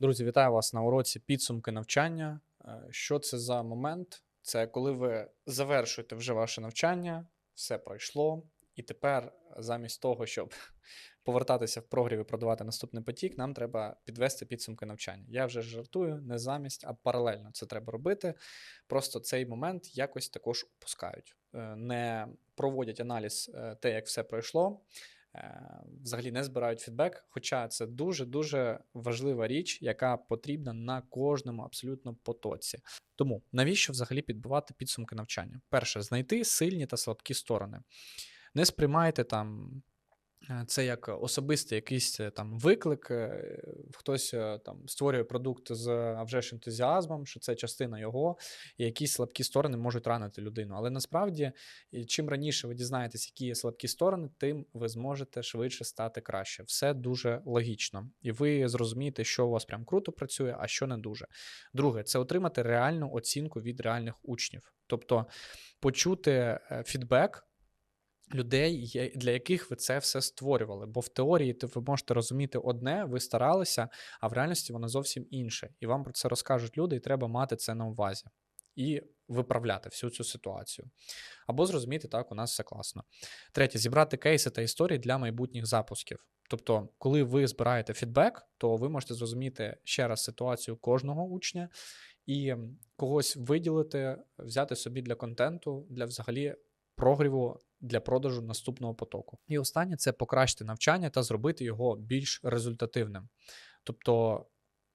Друзі, вітаю вас на уроці підсумки навчання. Е, Що це за момент? Це коли ви завершуєте вже ваше навчання, все пройшло, і тепер, замість того, щоб повертатися в прогрів і продавати наступний потік, нам треба підвести підсумки навчання. Я вже жартую, не замість, а паралельно це треба робити. Просто цей момент якось також упускають, Е, не проводять аналіз е, те, як все пройшло. Е, Взагалі не збирають фідбек, хоча це дуже-дуже важлива річ, яка потрібна на кожному абсолютно потоці. Тому навіщо взагалі підбивати підсумки навчання? Перше, знайти сильні та слабкі сторони. Не сприймайте там це як особистий якийсь е, там виклик. е, Хтось е, там створює продукт з а вже ж ентузіазмом, що це частина його, і якісь слабкі сторони можуть ранити людину. Але насправді, чим раніше ви дізнаєтесь, які є слабкі сторони, тим ви зможете швидше стати краще. Все дуже логічно, і ви зрозумієте, що у вас прям круто працює, а що не дуже. Друге, це отримати реальну оцінку від реальних учнів, тобто почути е, фідбек. Людей, для яких ви це все створювали. Бо в теорії ти- ви можете розуміти одне, ви старалися, а в реальності воно зовсім інше. І вам про це розкажуть люди, і треба мати це на увазі і виправляти всю цю ситуацію. Або зрозуміти, так, у нас все класно. Третє, зібрати кейси та історії для майбутніх запусків. Тобто, коли ви збираєте фідбек, то ви можете зрозуміти ще раз ситуацію кожного учня і когось виділити, взяти собі для контенту, для взагалі прогріву для продажу наступного потоку. І останнє це покращити навчання та зробити його більш результативним. Тобто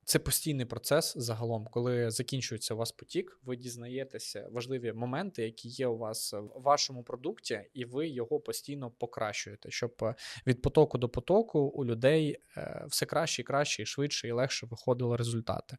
це постійний процес загалом, коли закінчується у вас потік, ви дізнаєтеся важливі моменти, які є у вас в вашому продукті, і ви його постійно покращуєте, щоб е, від потоку до потоку у людей е, все краще і краще, і швидше і легше виходили результати.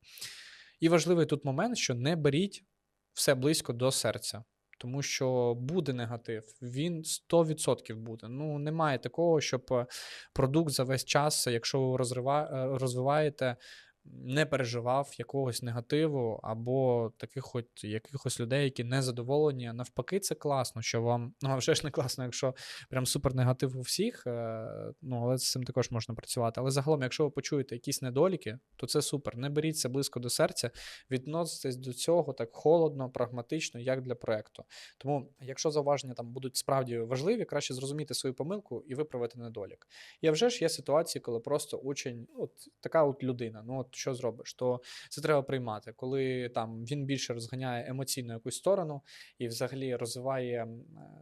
І важливий тут момент, що не беріть все близько до серця. Тому що буде негатив, він 100% буде. Ну, немає такого, щоб е, продукт за весь час, якщо ви розрива... е, розвиваєте, не переживав якогось негативу або таких от якихось людей, які не задоволені. Навпаки, це класно, що вам. Ну, а вже ж не класно, якщо прям супер негатив у всіх. е, Ну, але з цим також можна працювати. Але загалом, якщо ви почуєте якісь недоліки, то це супер. Не беріть це близько до серця, відноситесь до цього так холодно, прагматично, як для проекту. Тому, якщо зауваження там будуть справді важливі, краще зрозуміти свою помилку і виправити недолік. І вже ж є ситуації, коли просто учень, от така от людина, ну от що зробиш, то це треба приймати, коли там він більше розганяє емоційну якусь сторону і взагалі розвиває е,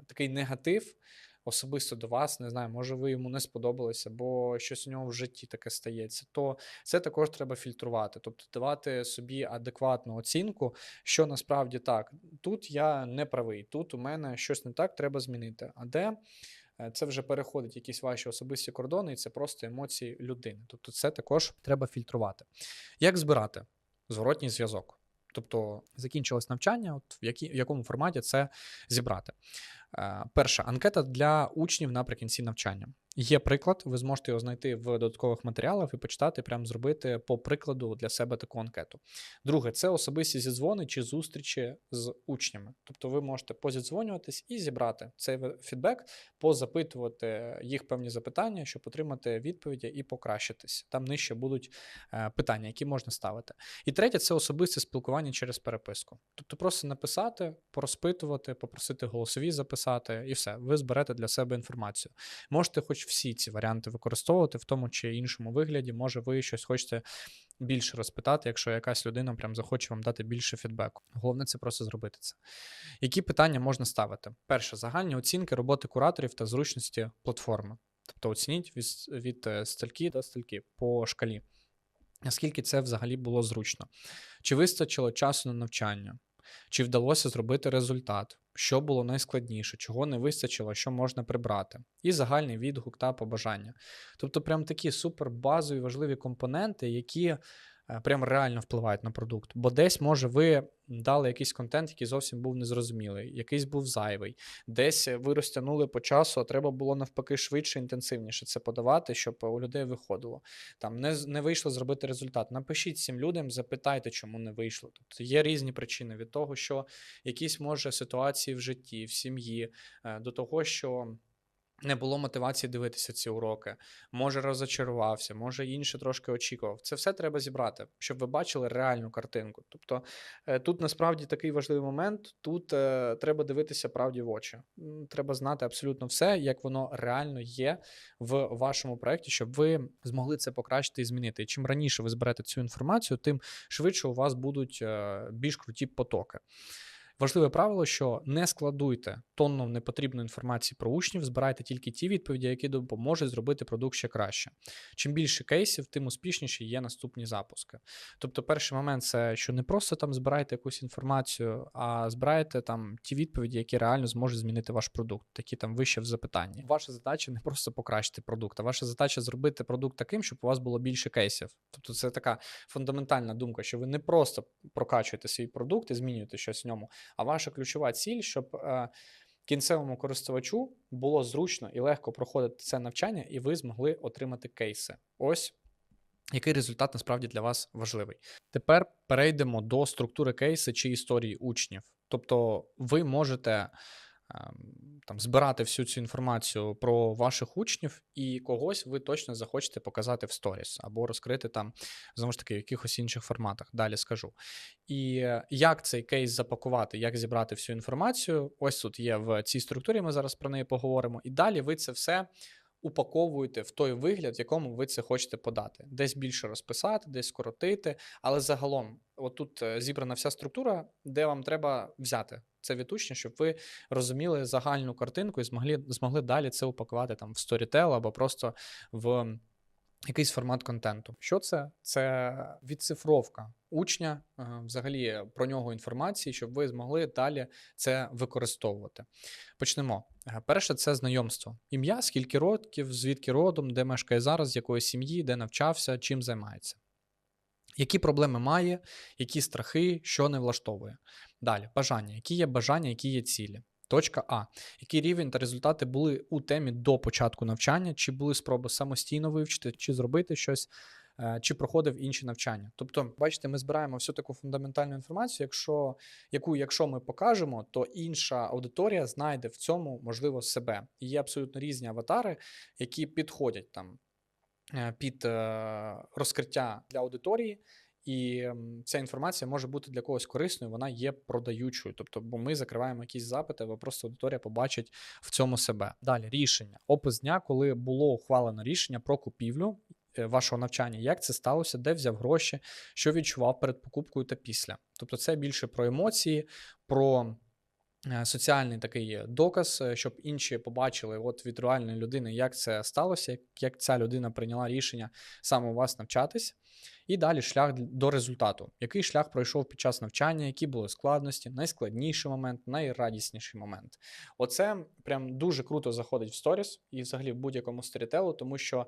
такий негатив. Особисто до вас, не знаю, може ви йому не сподобалися, бо щось у нього в житті таке стається, то це також треба фільтрувати, тобто давати собі адекватну оцінку, що насправді так, тут я не правий, тут у мене щось не так, треба змінити. А де це вже переходить якісь ваші особисті кордони, і це просто емоції людини. Тобто, це також треба фільтрувати. Як збирати зворотній зв'язок? Тобто закінчилось навчання, от в, які, в якому форматі це зібрати. Е, Перша анкета для учнів наприкінці навчання. Є приклад, ви зможете його знайти в додаткових матеріалах і почитати, прямо зробити по прикладу для себе таку анкету. Друге, це особисті зідзвони чи зустрічі з учнями. Тобто ви можете позідзвонюватись і зібрати цей фідбек, позапитувати їх певні запитання, щоб отримати відповіді і покращитись. Там нижче будуть е, питання, які можна ставити. І третє це особисте спілкування через переписку. Тобто просто написати, порозпитувати, попросити голосові записати, і все. Ви зберете для себе інформацію. Можете хоч всі ці варіанти використовувати в тому чи іншому вигляді. Може, ви щось хочете більше розпитати, якщо якась людина прям захоче вам дати більше фідбеку. Головне це просто зробити це. Які питання можна ставити? Перше, загальні оцінки роботи кураторів та зручності платформи. Тобто оцініть від, від е, стільки до стільки по шкалі. Наскільки це взагалі було зручно? Чи вистачило часу на навчання? Чи вдалося зробити результат? Що було найскладніше, чого не вистачило, що можна прибрати, і загальний відгук та побажання. Тобто, прям такі супер базові важливі компоненти, які прям реально впливають на продукт. Бо десь, може, ви дали якийсь контент, який зовсім був незрозумілий, якийсь був зайвий, десь ви розтягнули по часу, а треба було навпаки швидше, інтенсивніше це подавати, щоб у людей виходило. Там не, не вийшло зробити результат. Напишіть цим людям, запитайте, чому не вийшло. Тобто є різні причини від того, що якісь може ситуації в житті, в сім'ї, е, до того, що не було мотивації дивитися ці уроки, може розочарувався, може інше трошки очікував. Це все треба зібрати, щоб ви бачили реальну картинку. Тобто е, тут насправді такий важливий момент. Тут е, треба дивитися правді в очі. Треба знати абсолютно все, як воно реально є в вашому проєкті, щоб ви змогли це покращити і змінити. І чим раніше ви зберете цю інформацію, тим швидше у вас будуть е, більш круті потоки. Важливе правило, що не складуйте тонну непотрібної інформації про учнів, збирайте тільки ті відповіді, які допоможуть зробити продукт ще краще. Чим більше кейсів, тим успішніші є наступні запуски. Тобто, перший момент це що не просто там збираєте якусь інформацію, а збираєте там ті відповіді, які реально зможуть змінити ваш продукт, такі там вище в запитанні. Ваша задача не просто покращити продукт, а ваша задача зробити продукт таким, щоб у вас було більше кейсів. Тобто, це така фундаментальна думка, що ви не просто прокачуєте свій продукт і змінюєте щось в ньому. А ваша ключова ціль, щоб е, кінцевому користувачу було зручно і легко проходити це навчання, і ви змогли отримати кейси. Ось який результат насправді для вас важливий. Тепер перейдемо до структури кейси чи історії учнів. Тобто, ви можете ем, там збирати всю цю інформацію про ваших учнів, і когось ви точно захочете показати в сторіс або розкрити там знову ж таки в якихось інших форматах. Далі скажу. І е, як цей кейс запакувати, як зібрати всю інформацію? Ось тут є в цій структурі. Ми зараз про неї поговоримо. І далі ви це все. Упаковуєте в той вигляд, в якому ви це хочете подати, десь більше розписати, десь скоротити. Але загалом, отут е, зібрана вся структура, де вам треба взяти це від учня, щоб ви розуміли загальну картинку і змогли змогли далі це упакувати там в Storytel або просто в якийсь формат контенту. Що це? Це відцифровка учня, е, взагалі про нього інформації, щоб ви змогли далі це використовувати. Почнемо. Е, Перше, це знайомство. Ім'я, скільки років, звідки родом, де мешкає зараз, з якої сім'ї, де навчався, чим займається. Які проблеми має, які страхи, що не влаштовує. Далі, бажання. Які є бажання, які є цілі. Точка А. Який рівень та результати були у темі до початку навчання, чи були спроби самостійно вивчити, чи зробити щось, е, чи проходив інші навчання. Тобто, бачите, ми збираємо всю таку фундаментальну інформацію, якщо, яку, якщо ми покажемо, то інша аудиторія знайде в цьому, можливо, себе. І є абсолютно різні аватари, які підходять там е, під е, розкриття для аудиторії. І ця інформація може бути для когось корисною, вона є продаючою. Тобто, бо ми закриваємо якісь запити, або просто аудиторія побачить в цьому себе. Далі рішення. Опис дня, коли було ухвалено рішення про купівлю е, вашого навчання, як це сталося, де взяв гроші, що відчував перед покупкою та після. Тобто, це більше про емоції, про. Е, Соціальний такий доказ, е, щоб інші побачили от від реальної людини, як це сталося, як- як ця людина прийняла рішення саме у вас навчатись. І далі шлях до результату. Який шлях пройшов під час навчання, які були складності, найскладніший момент, найрадісніший момент. Оце прям дуже круто заходить в сторіс і взагалі в будь-якому сторітелу, тому що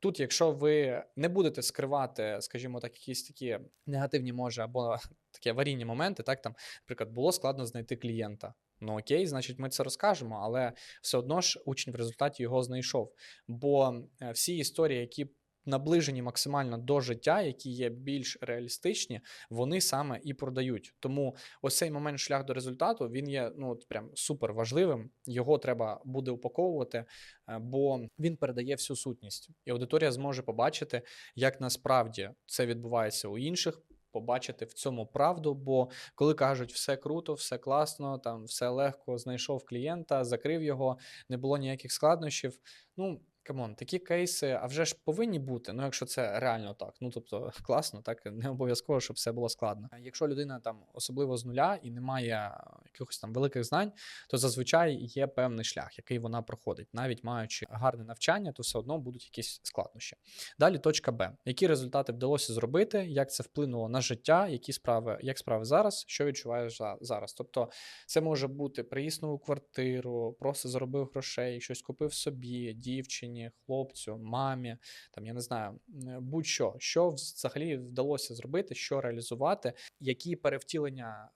тут, якщо ви не будете скривати, скажімо так, якісь такі негативні, може, або такі аварійні моменти, так там, наприклад, було складно знайти клієнта. Ну окей, значить, ми це розкажемо, але все одно ж учень в результаті його знайшов. Бо е, всі історії, які наближені максимально до життя, які є більш реалістичні, вони саме і продають. Тому ось цей момент шлях до результату він є ну от прям супер важливим. Його треба буде упаковувати, е, бо він передає всю сутність, і аудиторія зможе побачити, як насправді це відбувається у інших. Побачити в цьому правду, бо коли кажуть все круто, все класно, там все легко, знайшов клієнта, закрив його, не було ніяких складнощів. Ну камон, такі кейси, а вже ж повинні бути. Ну, якщо це реально так. Ну тобто класно, так не обов'язково, щоб все було складно. Якщо людина там особливо з нуля і не має якихось там великих знань, то зазвичай є певний шлях, який вона проходить. Навіть маючи гарне навчання, то все одно будуть якісь складнощі. Далі точка Б. Які результати вдалося зробити, як це вплинуло на життя, які справи, як справи зараз, що відчуваєш за- зараз. Тобто, це може бути приїзд нову квартиру, просто заробив грошей, щось купив собі, дівчині, хлопцю, мамі, там я не знаю, будь-що, що взагалі вдалося зробити, що реалізувати, які перевтілення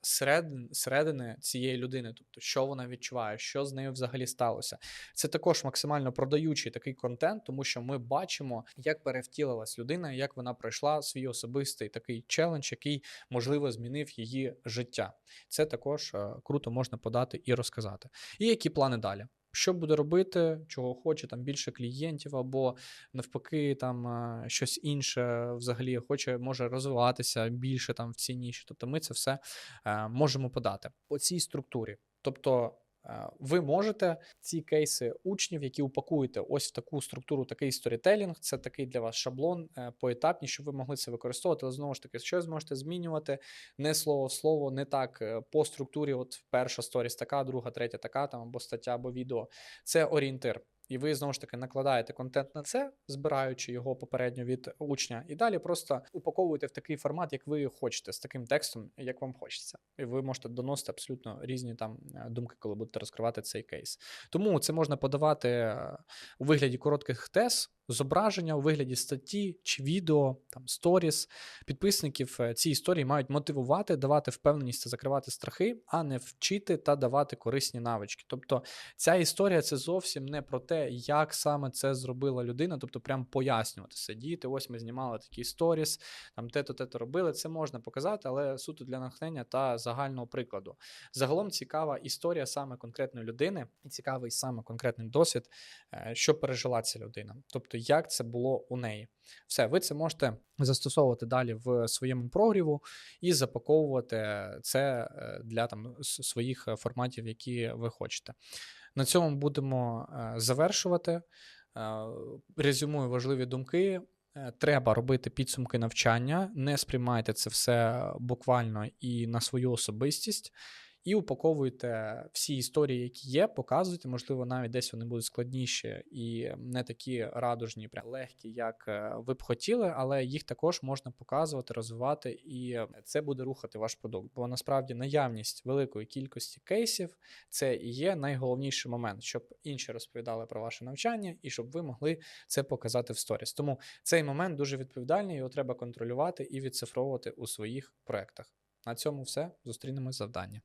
середини цієї людини, тобто що вона відчуває, що з нею взагалі сталося. Це також максимально продаючий такий контент, тому що ми бачимо, як перевтілилась людина, як вона пройшла свій особистий такий челендж, який можливо змінив її життя. Це також е, круто можна подати і розказати. І які плани далі? Що буде робити, чого хоче, там більше клієнтів, або навпаки, там е, щось інше взагалі хоче, може розвиватися більше там в цій ніші. Тобто ми це все е, можемо подати по цій структурі. Тобто. Ви можете ці кейси учнів, які упакуєте ось в таку структуру, такий сторітелінг, це такий для вас шаблон е, поетапні, щоб ви могли це використовувати. Але знову ж таки, щось зможете змінювати не слово в слово, не так е, по структурі. От перша сторіс така, друга, третя така, там або стаття, або відео. Це орієнтир. І ви знову ж таки накладаєте контент на це, збираючи його попередньо від учня, і далі просто упаковуєте в такий формат, як ви хочете, з таким текстом, як вам хочеться. І ви можете доносити абсолютно різні там е, думки, коли будете розкривати цей кейс. Тому це можна подавати е, у вигляді коротких тез, зображення у вигляді статті чи відео, там сторіс. Підписників е, ці історії мають мотивувати, давати впевненість та закривати страхи, а не вчити та давати корисні навички. Тобто ця історія це зовсім не про те, як саме це зробила людина, тобто прям пояснювати, сидіти. Ось ми знімали такий сторіс, там те-то, те-то робили. Це можна показати, але суто для натхнення та загального прикладу. Загалом цікава історія саме конкретної людини, і цікавий саме конкретний досвід, е, що пережила ця людина. Тобто, як це було у неї. Все, ви це можете застосовувати далі в своєму прогріву і запаковувати це е, для там своїх е, форматів, які ви хочете. На цьому будемо е, завершувати. Резюмую важливі думки. Треба робити підсумки навчання, не сприймайте це все буквально і на свою особистість, і упаковуйте всі історії, які є, показуйте, можливо, навіть десь вони будуть складніші і не такі радужні, прям легкі, як е, ви б хотіли, але їх також можна показувати, розвивати, і це буде рухати ваш продукт. Бо насправді наявність великої кількості кейсів це і є найголовніший момент, щоб інші розповідали про ваше навчання і щоб ви могли це показати в сторіс. Тому цей момент дуже відповідальний, його треба контролювати і відцифровувати у своїх проектах. На цьому все. Зустрінемось в завданні.